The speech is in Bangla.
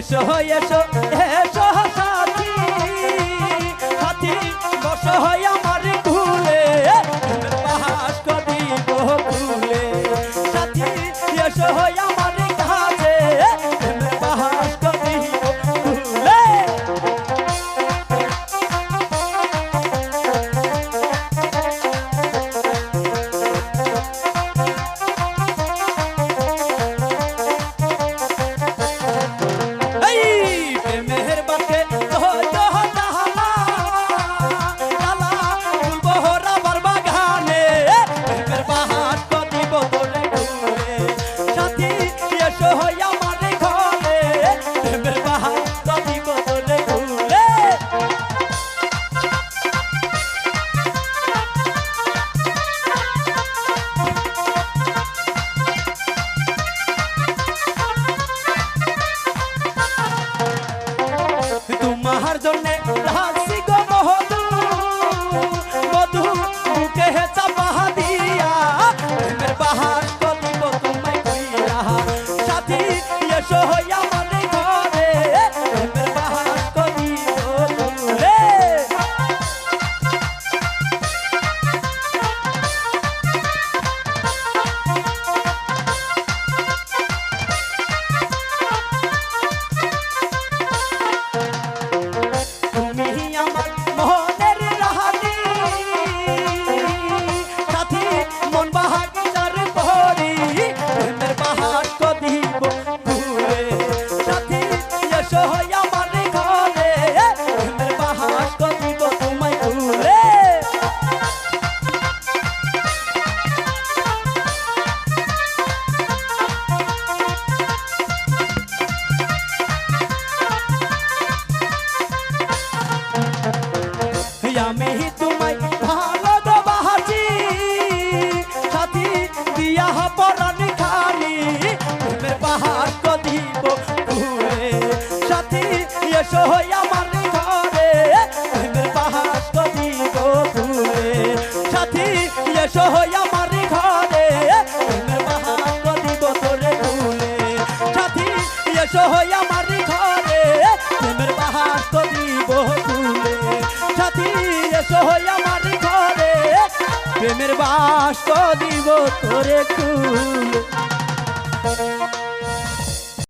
এসো এসো এসো। don't তোমায় ভালোবাসি। সাথী, দিয়া পরাণ খানি প্রেমের পাহাড় কদিব ঘুরে সাথী, এসো আমার ঘরে প্রেমের পাহাড় কদিব ঘুরে সাথী, এসো আমার ঘরে প্রেমের পাহাড় কদিব তোরে ঘুরে সাথী, এসো আমার প্রেমের বাস দিব তোরে খুলে